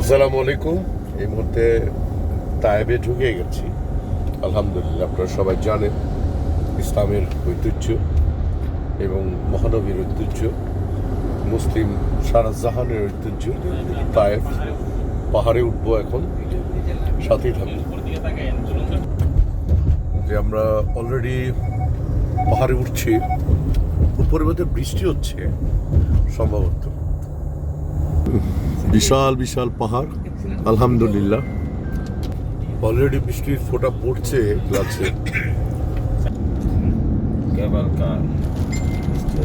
আসসালামু আলাইকুম। এই মুহূর্তে তায়েবে ঢুকে গেছি। আলহামদুলিল্লাহ, আপনারা সবাই জানেন, ইসলামের ঐতিহ্য এবং মহানবীর ঐতিহ্য, মুসলিম সারা জাহানের ঐতিহ্য, তায়েব পাহাড়ে উঠবো এখন। সাথেই থাকব যে আমরা অলরেডি পাহাড়ে উঠছি উপরে বৃষ্টি হচ্ছে, সম্ভবত। বিশাল বিশাল পাহাড়। আলহামদুলিল্লাহ। অলরেডি বৃষ্টির ফোঁটা পড়ছে ক্লাসে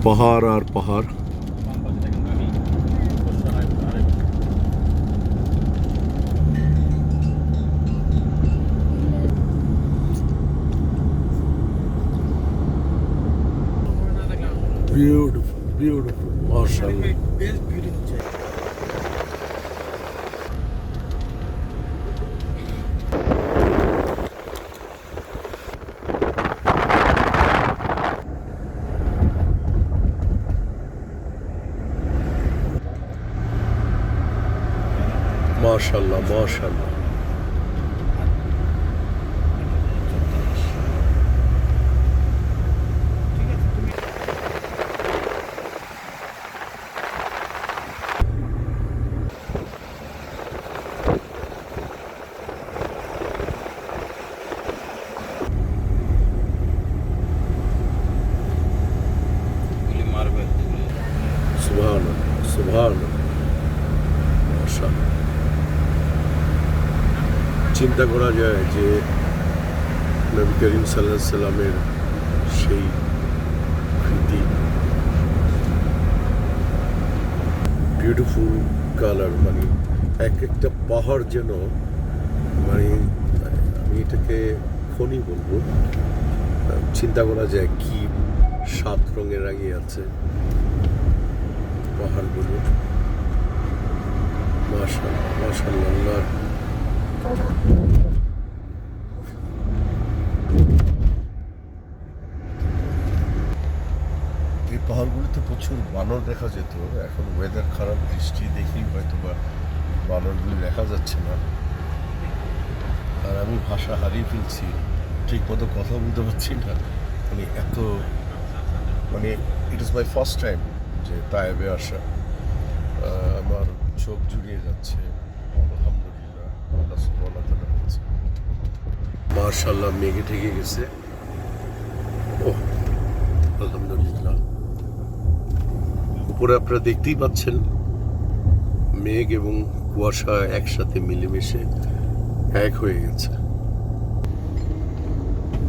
পাহাড় আর পাহাড়। বিউটিফুল বিউটিফুল মার্শাল্লাহ মাশাল্লাহ মাশাল্লাহ। চিন্তা করা যায় যে নবী করিম সাল্লাহ সাল্লামের সেই কৃতি। বিউটিফুল কালার মানে এক একটা পাহাড় যেন মানে আমি এটাকে খনি বলব। চিন্তা করা যায় কি সাত রঙে রাঙিয়ে আছে পাহাড়গুলো মাশাল্লাহ মাশাল্লাহ আল্লাহর এই পাহাড়গুলিতে প্রচুর বানর দেখা যেত। এখন ওয়েদার খারাপ, বৃষ্টি দেখেই হয়তো বা বানরগুলি দেখা যাচ্ছে না। আর আমি ভাষা হারিয়ে ফেলছি, ঠিক মতো কথা বলতে পারছি না। মানে এত মানে it is my first time যে তায়েবে আসা। আমার চোখ জুড়িয়ে যাচ্ছে। মার্শাল্লাহ মেঘে ঠেকে গেছে। ও আলহামদুলিল্লাহ। উপরে আপনারা দেখতেই পাচ্ছেন, মেঘ এবং কুয়াশা একসাথে মিলেমিশে এক হয়ে গেছে।